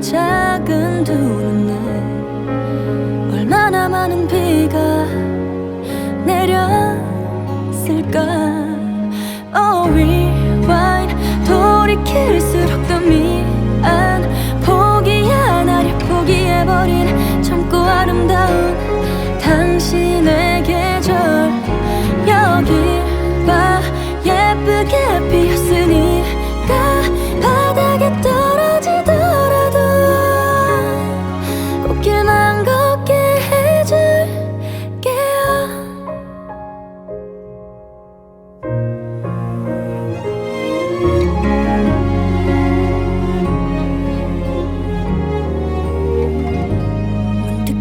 작은 두 눈에 얼마나 많은 비가 내렸을까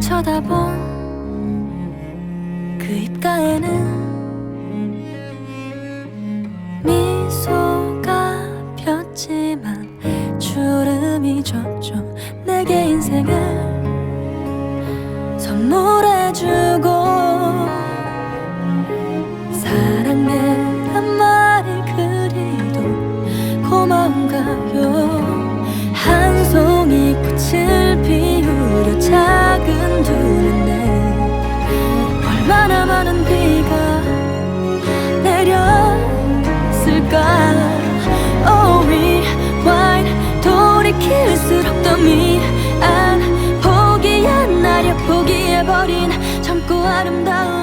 쳐다본 그 입가에는 미소가 폈지만 주름이 졌죠 내게 인생을 선물해주고 사랑해란 말을 그리도 고마운가요 미